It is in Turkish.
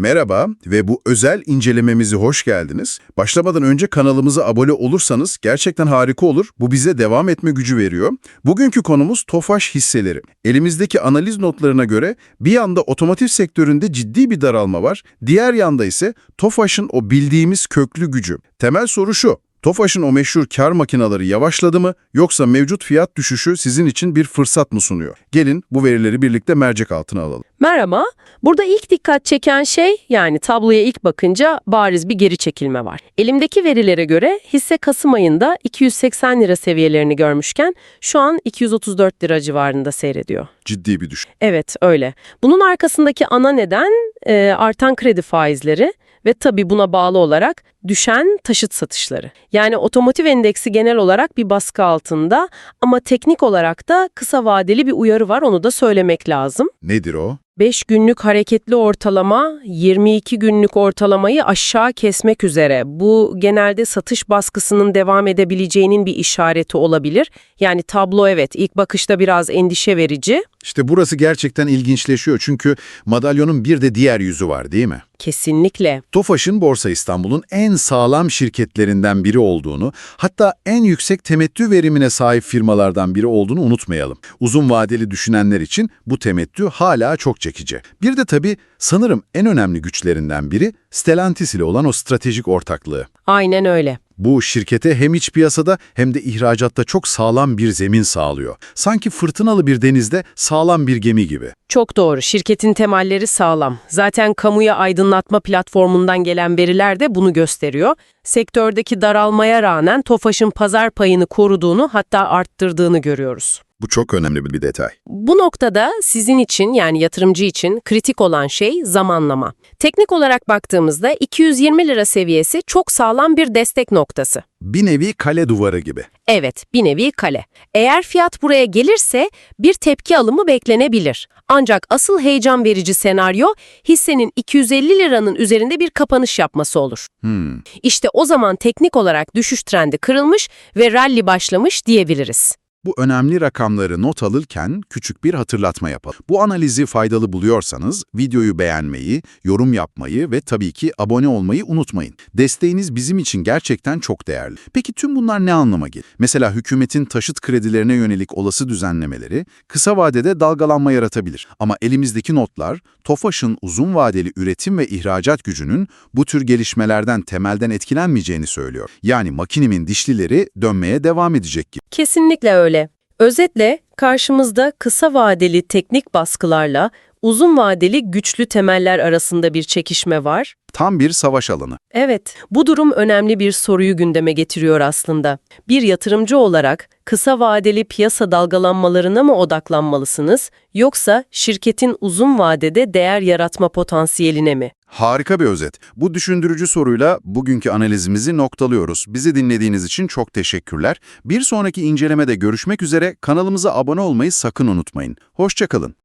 Merhaba ve bu özel incelememizi hoş geldiniz. Başlamadan önce kanalımıza abone olursanız gerçekten harika olur. Bu bize devam etme gücü veriyor. Bugünkü konumuz TOFAŞ hisseleri. Elimizdeki analiz notlarına göre bir yanda otomotiv sektöründe ciddi bir daralma var. Diğer yanda ise TOFAŞ'ın o bildiğimiz köklü gücü. Temel soru şu. TOFAŞ'ın o meşhur kar makineleri yavaşladı mı yoksa mevcut fiyat düşüşü sizin için bir fırsat mı sunuyor? Gelin bu verileri birlikte mercek altına alalım. Merhaba. Burada ilk dikkat çeken şey yani tabloya ilk bakınca bariz bir geri çekilme var. Elimdeki verilere göre hisse Kasım ayında 280 lira seviyelerini görmüşken şu an 234 lira civarında seyrediyor. Ciddi bir düşüş. Evet öyle. Bunun arkasındaki ana neden e, artan kredi faizleri ve tabii buna bağlı olarak düşen taşıt satışları. Yani otomotiv endeksi genel olarak bir baskı altında ama teknik olarak da kısa vadeli bir uyarı var onu da söylemek lazım. Nedir o? 5 günlük hareketli ortalama 22 günlük ortalamayı aşağı kesmek üzere. Bu genelde satış baskısının devam edebileceğinin bir işareti olabilir. Yani tablo evet ilk bakışta biraz endişe verici. İşte burası gerçekten ilginçleşiyor çünkü madalyonun bir de diğer yüzü var değil mi? Kesinlikle. TOFAŞ'ın Borsa İstanbul'un en sağlam şirketlerinden biri olduğunu, hatta en yüksek temettü verimine sahip firmalardan biri olduğunu unutmayalım. Uzun vadeli düşünenler için bu temettü hala çok çekici. Bir de tabii sanırım en önemli güçlerinden biri Stellantis ile olan o stratejik ortaklığı. Aynen öyle. Bu şirkete hem iç piyasada hem de ihracatta çok sağlam bir zemin sağlıyor. Sanki fırtınalı bir denizde sağlam bir gemi gibi. Çok doğru. Şirketin temelleri sağlam. Zaten kamuya aydınlatma platformundan gelen veriler de bunu gösteriyor. Sektördeki daralmaya rağmen TOFAŞ'ın pazar payını koruduğunu hatta arttırdığını görüyoruz. Bu çok önemli bir detay. Bu noktada sizin için yani yatırımcı için kritik olan şey zamanlama. Teknik olarak baktığımızda 220 lira seviyesi çok sağlam bir destek noktası. Bir nevi kale duvarı gibi. Evet, bir nevi kale. Eğer fiyat buraya gelirse bir tepki alımı beklenebilir. Ancak asıl heyecan verici senaryo hissenin 250 liranın üzerinde bir kapanış yapması olur. Hmm. İşte o zaman teknik olarak düşüş trendi kırılmış ve rally başlamış diyebiliriz. Bu önemli rakamları not alırken küçük bir hatırlatma yapalım. Bu analizi faydalı buluyorsanız videoyu beğenmeyi, yorum yapmayı ve tabii ki abone olmayı unutmayın. Desteğiniz bizim için gerçekten çok değerli. Peki tüm bunlar ne anlama gelir? Mesela hükümetin taşıt kredilerine yönelik olası düzenlemeleri kısa vadede dalgalanma yaratabilir. Ama elimizdeki notlar TOFAŞ'ın uzun vadeli üretim ve ihracat gücünün bu tür gelişmelerden temelden etkilenmeyeceğini söylüyor. Yani makinemin dişlileri dönmeye devam edecek gibi. Kesinlikle öyle. Özetle karşımızda kısa vadeli teknik baskılarla uzun vadeli güçlü temeller arasında bir çekişme var. Tam bir savaş alanı. Evet, bu durum önemli bir soruyu gündeme getiriyor aslında. Bir yatırımcı olarak kısa vadeli piyasa dalgalanmalarına mı odaklanmalısınız yoksa şirketin uzun vadede değer yaratma potansiyeline mi? Harika bir özet. Bu düşündürücü soruyla bugünkü analizimizi noktalıyoruz. Bizi dinlediğiniz için çok teşekkürler. Bir sonraki incelemede görüşmek üzere kanalımıza abone olmayı sakın unutmayın. Hoşçakalın.